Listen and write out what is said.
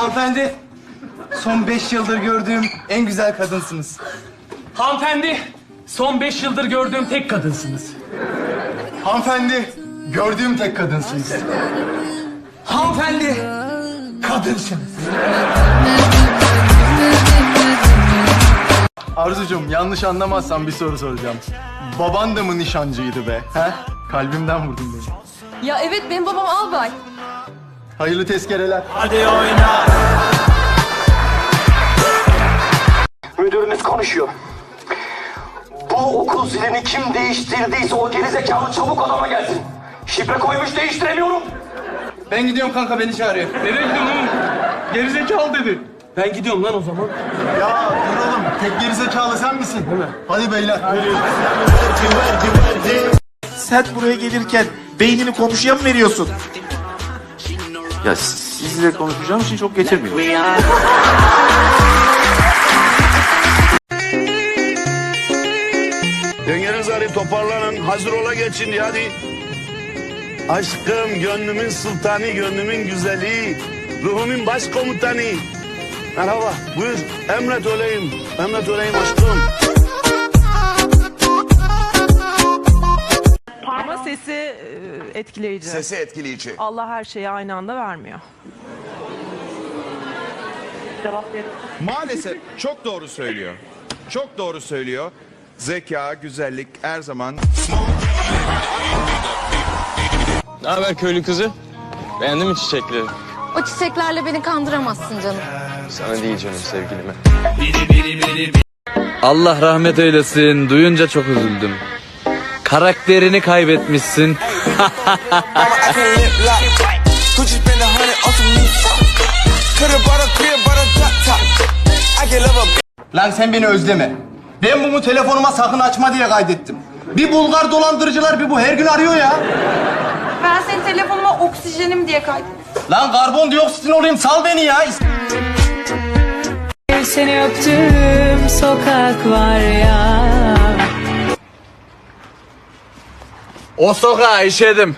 Hanımefendi, son beş yıldır gördüğüm en güzel kadınsınız. Hanımefendi, son beş yıldır gördüğüm tek kadınsınız. Hanımefendi, gördüğüm tek kadınsınız. Hanımefendi, kadınsınız. Arzucuğum, yanlış anlamazsan bir soru soracağım. Baban da mı nişancıydı be? He? Kalbimden vurdun beni. Ya evet benim babam albay. Hayırlı tezkereler. Müdürünüz konuşuyor. Bu okul zilini kim değiştirdiyse o gerizekalı çabuk odama gelsin. Şifre koymuş değiştiremiyorum. Ben gidiyorum kanka, beni çağırıyor. Nereye gidiyorsun oğlum? Gerizekalı dedi. Ben gidiyorum lan o zaman. Ya dur oğlum, tek gerizekalı sen misin? Değil mi? Hadi beyler. Sen buraya gelirken beynini komşuya mı veriyorsun? Ya sizle konuşacağım için çok getirmiyor. Dengenizi arayın toparlanın. Hazır ola geçin hadi. Aşkım, gönlümün sultanı, gönlümün güzeli. Ruhumun başkomutanı. Merhaba, buyur. Emret öleyim. Emret öleyim aşkım. Sesi e, etkileyici. Sesi etkileyici. Allah her şeyi aynı anda vermiyor. Maalesef çok doğru söylüyor. Çok doğru söylüyor. Zeka, güzellik her zaman Ne haber köylü kızı? Beğendin mi çiçekleri? O çiçeklerle beni kandıramazsın canım. Sana değil canım sevgilime. Allah rahmet eylesin. Duyunca çok üzüldüm. Karakterini kaybetmişsin. Lan sen beni özleme. Ben bunu telefonuma sakın açma diye kaydettim. Bir Bulgar dolandırıcılar bir bu her gün arıyor ya. Ben senin telefonuma oksijenim diye kaydettim. Lan karbondioksitin olayım sal beni ya. Seni öptüm sokak var ya. O sokağa işedim.